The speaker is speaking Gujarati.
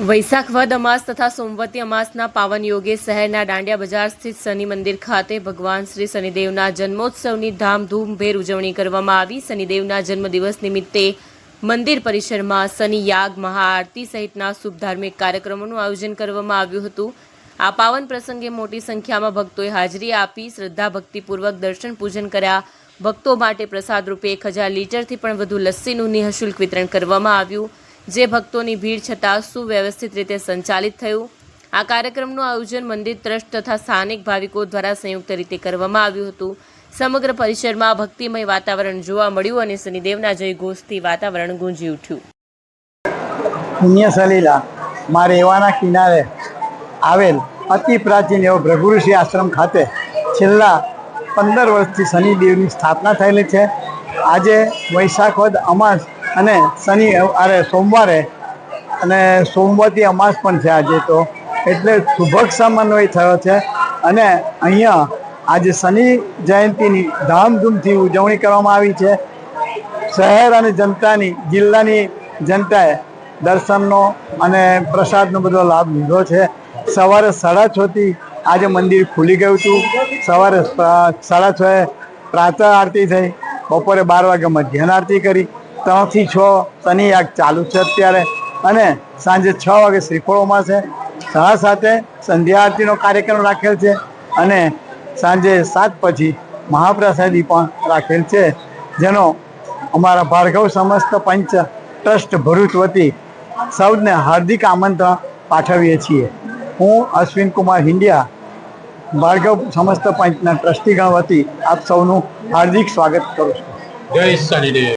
વૈશાખ વદ અમાસ તથા સોમવતી અમાસના પાવન યોગે શહેરના દાંડિયા બજાર સ્થિત શનિ મંદિર ખાતે ભગવાન શ્રી શનિદેવના જન્મોત્સવની ધામધૂમભેર ઉજવણી કરવામાં આવી. શનિદેવના જન્મદિવસ નિમિત્તે મંદિર પરિસરમાં શનિ યાગ, મહાઆરતી સહિતના શુભ ધાર્મિક કાર્યક્રમોનું આયોજન કરવામાં આવ્યું હતું. આ પાવન પ્રસંગે મોટી સંખ્યામાં ભક્તોએ હાજરી આપી શ્રદ્ધા ભક્તિપૂર્વક દર્શન પૂજન કર્યા. ભક્તો માટે પ્રસાદ રૂપે એક હજાર લીટરથી પણ વધુ લસ્સીનું નિઃશુલ્ક વિતરણ કરવામાં આવ્યું. જે ભક્તોની ભીડ છતાં સુવ્યવસ્થિત રીતે સંચાલિત થયું. આ કાર્યક્રમનું આયોજન મંદિર ટ્રસ્ટ તથા સ્થાનિક ભાવિકો દ્વારા સંયુક્ત રીતે કરવામાં આવ્યું હતું. સમગ્ર પરિસરમાં ભક્તિમય વાતાવરણ જોવા મળ્યું અને શનિદેવના જય ઘોષથી વાતાવરણ ગુંજી ઉઠ્યું. પુણ્ય સલીલા મા રેવાના કિનારે આવેલ અતિ પ્રાચીન એવો ભૃગુઋષિ આશ્રમ ખાતે છેલ્લા પંદર વર્ષથી શનિદેવની સ્થાપના થયેલી છે. આજે વૈશાખ વદ અમાસ અને શનિ, અરે સોમવારે અને સોમવારથી અમાસ પણ છે આજે તો. એટલે શુભક સમન્વય થયો છે. અને અહીંયા આજે શનિ જયંતીની ધામધૂમથી ઉજવણી કરવામાં આવી છે. શહેર અને જનતાની, જિલ્લાની જનતાએ દર્શનનો અને પ્રસાદનો બધો લાભ લીધો છે. સવારે સાડા છથી આજે મંદિર ખુલી ગયું હતું. સવારે સાડા સાડા છએ પ્રાતઃ આરતી થઈ. બપોરે બાર વાગે મધ્યાહન આરતી કરી. ત્રણથી છ શનિ યાગ ચાલુ છે અત્યારે. અને સાંજે છ વાગે શ્રીફળોમાં છે. સાડા સાથે સંધ્યા આરતીનો કાર્યક્રમ રાખેલ છે. અને સાંજે સાત પછી મહાપ્રસાદી પણ રાખેલ છે. જેનો અમારા ભાર્ગવ સમસ્ત પંચ ટ્રસ્ટ ભરૂચ વતી સૌને હાર્દિક આમંત્રણ પાઠવીએ છીએ. હું અશ્વિન કુમાર હિંડિયા, ભાર્ગવ સમસ્ત પંચના ટ્રસ્ટીગણ વતી આપ સૌનું હાર્દિક સ્વાગત કરું છું. જય શનિદેવ.